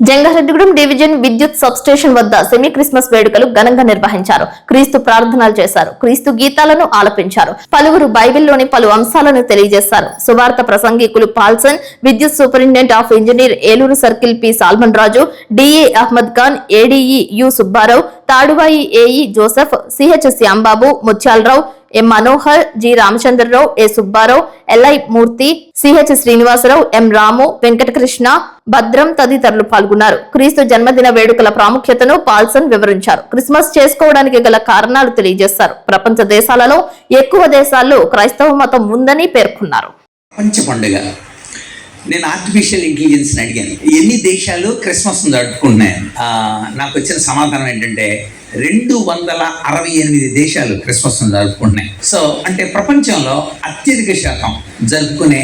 Jangareddygudem division విద్యుత్ substation వద్ద semi Christmas వేడుకలు ఘనంగా నిర్వహించారు. క్రీస్తు ప్రార్థనలు చేశారు. క్రీస్తు గీతాలను ఆలపించారు. పలువురు బైబిల్లోని పలు అంశాలను తెలియజేశారు. సువార్త ప్రసంగికులు పాల్సన్ విద్యుత్ superintendent of engineer Eluru circle P Solomon Raju DA Ahmed Khan ADE U Subbarao Taduvai AE Joseph CH Shyambabu Mutyalarao M Manohar G Ramachandrarao A Subbarao LI Murthy CH Srinivasarao M Ramu Venkatakrishna Bhadram తదితరులు పాల్గొన్నారు. క్రీస్తు జన్మదిన వేడుకల ప్రాముఖ్యతను Paulson వివరించారు. Christmas చేసుకోవడానికి గల కారణాలు తెలియజేశారు. ప్రపంచ దేశాలలో ఎక్కువ దేశాల్లో క్రైస్తవ మతం ఉందని పేర్కొన్నారు. ప్రపంచ పండుగ. నేను ఆర్టిఫిషియల్ ఇంటెలిజెన్స్ని అడిగాను. ఎన్ని దేశాలు క్రిస్మస్ జరుపుకున్నాయి నాకు వచ్చిన సమాధానం ఏంటంటే రెండు వందల అరవై ఎనిమిది దేశాలు క్రిస్మస్ జరుపుకుంటున్నాయి సో అంటే ప్రపంచంలో అత్యధిక శాతం జరుపుకునే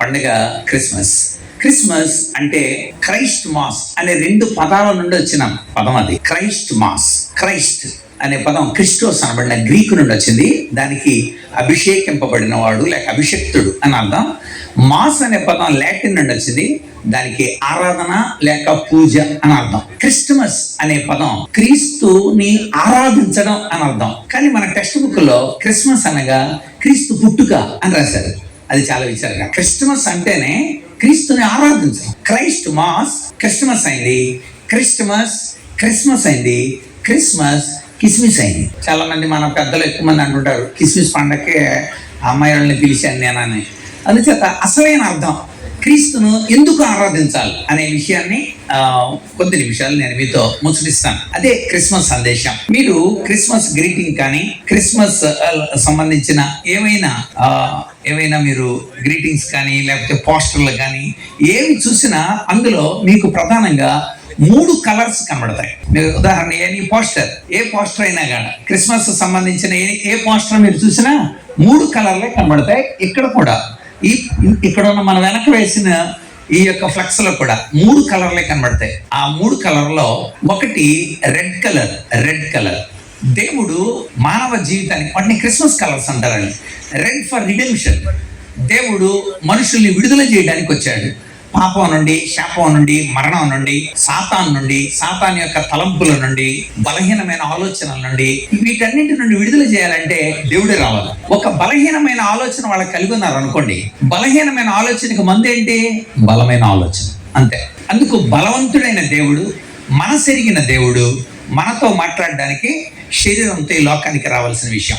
పండుగ క్రిస్మస్. క్రిస్మస్ అంటే క్రైస్ట్ మాస్ అనే రెండు పదాల నుండి వచ్చిన పదం అది. క్రైస్ట్ మాస్ క్రైస్ట్ అనే పదం క్రిస్టోస్ అనబడిన గ్రీకు నుండి వచ్చింది. దానికి అభిషేకింపబడిన వాడు లేక అభిషక్తుడు అని అర్థం. మాస్ అనే పదం లాటిన్ నుండి వచ్చింది. దానికి ఆరాధన లేక పూజ అని అర్థం. క్రిస్టమస్ అనే పదం క్రీస్తుని ఆరాధించడం అని అర్థం. కానీ మన టెక్స్ట్ బుక్లో క్రిస్మస్ అనగా క్రీస్తు పుట్టుక అని రాశారు. అది చాలా విచారంగా క్రిస్టమస్ అంటేనే క్రీస్తుని ఆరాధించడం. క్రైస్ట్ మాస్ క్రిస్టమస్ అయింది. క్రిస్టమస్ క్రిస్మస్ అయింది. క్రిస్మస్ కిస్మిస్ అయింది. చాలా మంది మన పెద్దలు ఎక్కువ మంది అంటుంటారు కిస్మిస్ పండగకి అమ్మాయిలని పిలిచాను నేనని. అందుచేత అసలైన అర్థం క్రీస్తును ఎందుకు ఆరాధించాలి అనే విషయాన్ని కొద్ది నిమిషాలు నేను మీతో ముచ్చటిస్తాను. అదే క్రిస్మస్ సందేశం. మీరు క్రిస్మస్ గ్రీటింగ్ కానీ క్రిస్మస్ సంబంధించిన ఏమైనా ఏమైనా మీరు గ్రీటింగ్స్ కానీ లేకపోతే పోస్టర్లు కానీ ఏమి చూసినా అందులో మీకు ప్రధానంగా మూడు కలర్స్ కనబడతాయి. మీరు ఉదాహరణ ఏ పోస్టర్ ఏ పోస్టర్ అయినా కానీ క్రిస్మస్ సంబంధించిన ఏ ఏ పోస్టర్ మీరు చూసినా మూడు కలర్లే కనబడతాయి. ఇక్కడ కూడా ఈ ఇక్కడ ఉన్న మన వెనక వేసిన ఈ యొక్క ఫ్లక్స్లో కూడా మూడు కలర్లే కనబడతాయి. ఆ మూడు కలర్లో ఒకటి రెడ్ కలర్ రెడ్ కలర్ దేవుడు మానవ జీవితానికి వాటిని క్రిస్మస్ కలర్స్ అంటారండి. రెడ్ ఫర్ రిడెంషన్ దేవుడు మనుషుల్ని విడుదల చేయడానికి వచ్చాడు. పాపం నుండి శాపం నుండి మరణం నుండి సాతాన్ నుండి సాతాన్ యొక్క తలంపుల నుండి బలహీనమైన ఆలోచనల నుండి వీటన్నింటి నుండి విడుదల చేయాలంటే దేవుడే రావాలి. ఒక బలహీనమైన ఆలోచన వాళ్ళకి కలిగి ఉన్నారనుకోండి బలహీనమైన ఆలోచనకి మందు ఏంటి? బలమైన ఆలోచన. అంతే. అందుకు బలవంతుడైన దేవుడు మనసెరిగిన దేవుడు మనతో మాట్లాడడానికి శరీరంతో ఈ లోకానికి రావాల్సిన విషయం.